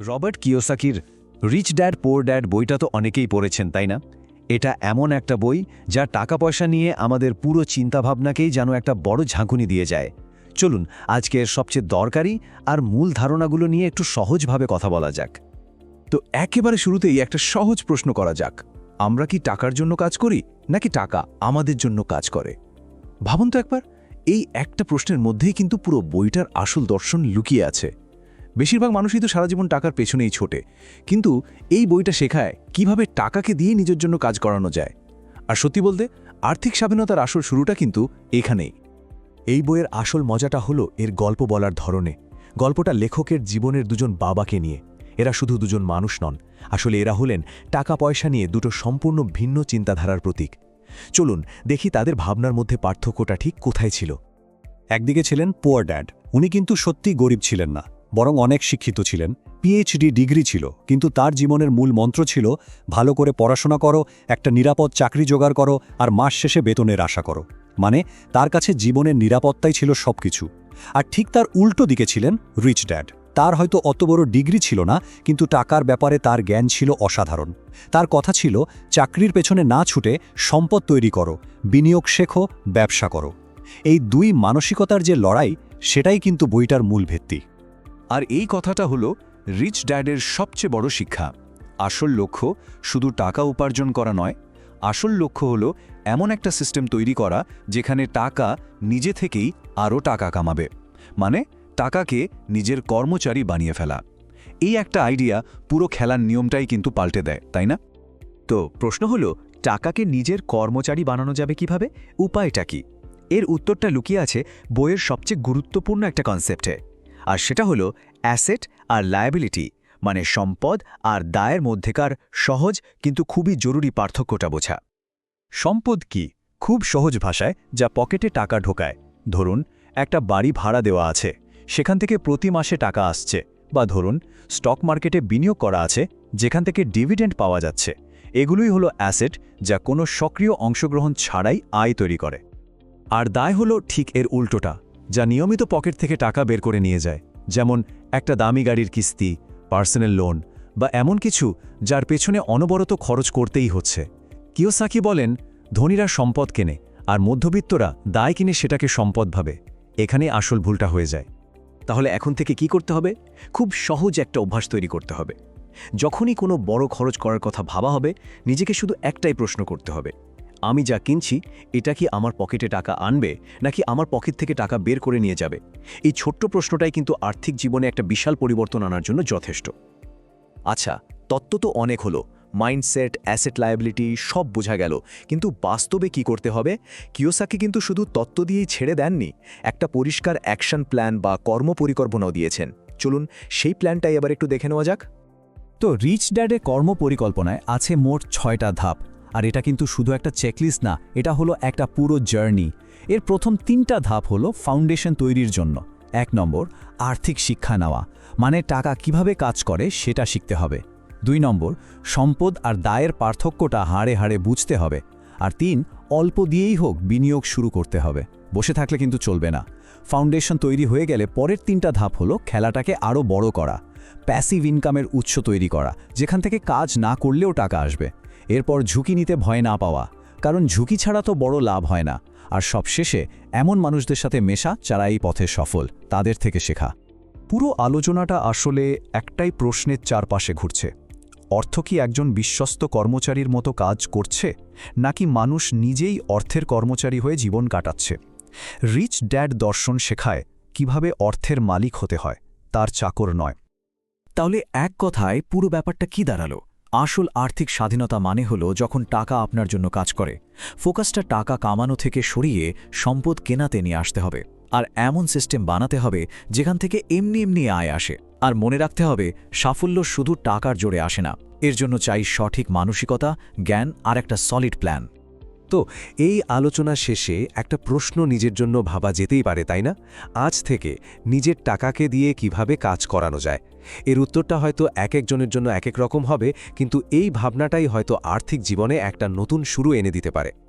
Robert কিওসাকির rich dad, poor dad বইটা তো অনেকেই পড়েছেন, তাই না? এটা এমন একটা বই যা টাকা পয়সা নিয়ে আমাদের পুরো চিন্তাভাবনাকেই যেন একটা বড় ঝাঁকুনি দিয়ে যায়। চলুন, আজকের সবচেয়ে দরকারি আর মূল ধারণাগুলো নিয়ে একটু সহজভাবে কথা বলা যাক। তো একেবারে শুরুতেই একটা সহজ প্রশ্ন করা যাক। আমরা কি টাকার জন্য কাজ করি, নাকি টাকা আমাদের জন্য কাজ করে? ভাবুন তো একবার, এই একটা প্রশ্নের মধ্যেই কিন্তু পুরো বইটার আসল দর্শন লুকিয়ে আছে। বেশিরভাগ মানুষই তো সারা জীবন টাকার পেছনেই ছোটে। কিন্তু এই বইটা শেখায় কীভাবে টাকাকে দিয়ে নিজের জন্য কাজ করানো যায়। আর সত্যি বলতে, আর্থিক স্বাধীনতার আসল শুরুটা কিন্তু এখানেই। এই বইয়ের আসল মজাটা হলো এর গল্প বলার ধরনে। গল্পটা লেখকের জীবনের দুজন বাবাকে নিয়ে। এরা শুধু দুজন মানুষ নন, আসলে এরা হলেন টাকা পয়সা নিয়ে দুটো সম্পূর্ণ ভিন্ন চিন্তাধারার প্রতীক। চলুন দেখি তাদের ভাবনার মধ্যে পার্থক্যটা ঠিক কোথায় ছিল। একদিকে ছিলেন পোয়ার ড্যাড উনি কিন্তু সত্যি গরিব ছিলেন না। বরং অনেক শিক্ষিত ছিলেন। পিএইচডি ডিগ্রি ছিল, কিন্তু তার জীবনের মূল মন্ত্র ছিল, ভালো করে পড়াশোনা করো, একটা নিরাপদ চাকরি জোগাড় করো, আর মাস শেষে বেতনের আশা করো। মানে তার কাছে জীবনের নিরাপত্তাই ছিল সবকিছু। আর ঠিক তার উল্টো দিকে ছিলেন রিচ ড্যাড তার হয়তো অত বড় ডিগ্রি ছিল না, কিন্তু টাকার ব্যাপারে তার জ্ঞান ছিল অসাধারণ। তার কথা ছিল, চাকরির পেছনে না ছুটে সম্পদ তৈরি করো, বিনিয়োগ শেখো, ব্যবসা করো। এই দুই মানসিকতার যে লড়াই, সেটাই কিন্তু বইটার মূল ভিত্তি। আর এই কথাটা হলো রিচ ড্যাডের সবচেয়ে বড় শিক্ষা। আসল লক্ষ্য শুধু টাকা উপার্জন করা নয়, আসল লক্ষ্য হলো এমন একটা সিস্টেম তৈরি করা যেখানে টাকা নিজে থেকেই আরও টাকা কামাবে। মানে টাকাকে নিজের কর্মচারী বানিয়ে ফেলা। এই একটা আইডিয়া পুরো খেলার নিয়মটাই কিন্তু পাল্টে দেয়, তাই না? তো প্রশ্ন হলো, টাকাকে নিজের কর্মচারী বানানো যাবে কীভাবে? উপায়টা কি? এর উত্তরটা লুকিয়ে আছে বইয়ের সবচেয়ে গুরুত্বপূর্ণ একটা কনসেপ্টে। আর সেটা হলো অ্যাসেট আর লায়াবিলিটি মানে সম্পদ আর দায়ের মধ্যেকার সহজ কিন্তু খুবই জরুরি পার্থক্যটা বোঝা। সম্পদ কি? খুব সহজ ভাষায়, যা পকেটে টাকা ঢোকায়। ধরুন, একটা বাড়ি ভাড়া দেওয়া আছে, সেখান থেকে প্রতি মাসে টাকা আসছে, বা ধরুন, স্টক মার্কেটে বিনিয়োগ করা আছে, যেখান থেকে ডিভিডেন্ড পাওয়া যাচ্ছে। এগুলোই হলো অ্যাসেট, যা কোনো সক্রিয় অংশগ্রহণ ছাড়াই আয় তৈরি করে। আর দায় হলো ঠিক এর উল্টোটা। যা নিয়মিত পকেট থেকে টাকা বের করে নিয়ে যায়, যেমন একটা দামি গাড়ির কিস্তি, পার্সোনাল লোন বা এমন কিছু যার পেছনে অনবরত খরচ করতেই হচ্ছে। কিওসাকি বলেন, ধনীরা সম্পদ কেনে আর মধ্যবিত্তরা দায় কিনে সেটাকে সম্পদ ভাবে। এখানে আসল ভুলটা হয়ে যায়। তাহলে এখন থেকে কি করতে হবে? খুব সহজ একটা অভ্যাস তৈরি করতে হবে। যখনই কোনো বড় খরচ করার কথা ভাবা হবে, নিজেকে শুধু একটাই প্রশ্ন করতে হবে। আমি যা কিনছি, এটা কি আমার পকেটে টাকা আনবে, নাকি আমার পকেট থেকে টাকা বের করে নিয়ে যাবে? এই ছোট্ট প্রশ্নটাই কিন্তু আর্থিক জীবনে একটা বিশাল পরিবর্তন আনার জন্য যথেষ্ট। আচ্ছা তত্ত্ব তো অনেক হলো। মাইন্ডসেট অ্যাসেট লায়াবিলিটি সব বোঝা গেল। কিন্তু বাস্তবে কি করতে হবে? কিওসাকি কিন্তু শুধু তত্ত্ব দিয়েই ছেড়ে দেননি, একটা পরিষ্কার অ্যাকশন প্ল্যান বা কর্মপরিকল্পনাও দিয়েছেন। চলুন সেই প্ল্যানটাই এবার একটু দেখে নেওয়া যাক। তো রিচ ড্যাডের কর্ম পরিকল্পনায় আছে মোট ছয়টা ধাপ। আর এটা কিন্তু শুধু একটা চেকলিস্ট না, এটা হলো একটা পুরো জার্নি এর প্রথম তিনটা ধাপ হলো ফাউন্ডেশন তৈরির জন্য। এক নম্বর, আর্থিক শিক্ষা নেওয়া মানে টাকা কীভাবে কাজ করে সেটা শিখতে হবে। দুই নম্বর, সম্পদ আর দায়ের পার্থক্যটা হাড়ে হাড়ে বুঝতে হবে। আর তিন, অল্প দিয়েই হোক বিনিয়োগ শুরু করতে হবে। বসে থাকলে কিন্তু চলবে না। ফাউন্ডেশন তৈরি হয়ে গেলে পরের তিনটা ধাপ হলো খেলাটাকে আরও বড় করা প্যাসিভ ইনকামের উৎস তৈরি করা, যেখান থেকে কাজ না করলেও টাকা আসবে। এরপর ঝুঁকি নিতে ভয় না পাওয়া। কারণ ঝুঁকি ছাড়া তো বড় লাভ হয় না। আর সবশেষে, এমন মানুষদের সাথে মেশা যারা এই পথে সফল, তাদের থেকে শেখা। পুরো আলোচনাটা আসলে একটাই প্রশ্নের চারপাশে ঘুরছে। অর্থ কি একজন বিশ্বস্ত কর্মচারীর মতো কাজ করছে, নাকি মানুষ নিজেই অর্থের কর্মচারী হয়ে জীবন কাটাচ্ছে? রিচ ড্যাড দর্শন শেখায় কীভাবে অর্থের মালিক হতে হয়, তার চাকর নয়। তাহলে এক কথায় পুরো ব্যাপারটা কি দাঁড়াল? আসল আর্থিক স্বাধীনতা মানে হল যখন টাকা আপনার জন্য কাজ করে। ফোকাসটা টাকা কামানো থেকে সরিয়ে সম্পদ কেনাতে নিয়ে আসতে হবে। আর এমন সিস্টেম বানাতে হবে যেখান থেকে এমনি এমনি আয় আসে। আর মনে রাখতে হবে, সাফল্য শুধু টাকার জোরে আসে না। এর জন্য চাই সঠিক মানসিকতা, জ্ঞান আর একটা সলিড প্ল্যান তো এই আলোচনা শেষে একটা প্রশ্ন নিজের জন্য ভাবা যেতেই পারে, তাই না? আজ থেকে নিজের টাকাকে দিয়ে কীভাবে কাজ করানো যায়? এর উত্তরটা হয়তো এক একজনের জন্য এক এক রকম হবে, কিন্তু এই ভাবনাটাই হয়তো আর্থিক জীবনে একটা নতুন শুরু এনে দিতে পারে।